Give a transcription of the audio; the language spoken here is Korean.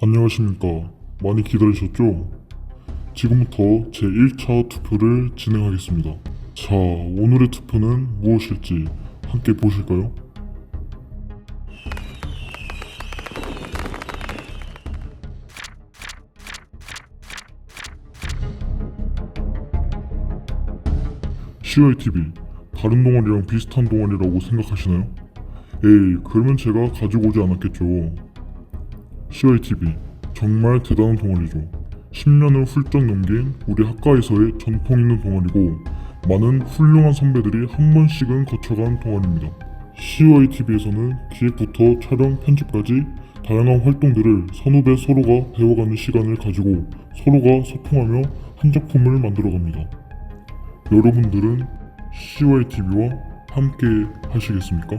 안녕하십니까. 많이 기다리셨죠? 지금부터 제 1차 투표를 진행하겠습니다. 자, 오늘의 투표는 무엇일지 함께 보실까요? CITV, 다른 동아리랑 비슷한 동아리라고 생각하시나요? 에이, 그러면 제가 가지고 오지 않았겠죠. CITV, 정말 대단한 동아리죠. 10년을 훌쩍 넘긴 우리 학과에서의 전통 있는 동아리고, 많은 훌륭한 선배들이 한 번씩은 거쳐간 동아리입니다. CITV에서는 기획부터 촬영, 편집까지 다양한 활동들을 선후배 서로가 배워가는 시간을 가지고 서로가 소통하며 한 작품을 만들어갑니다. 여러분들은 CYTV와 함께 하시겠습니까?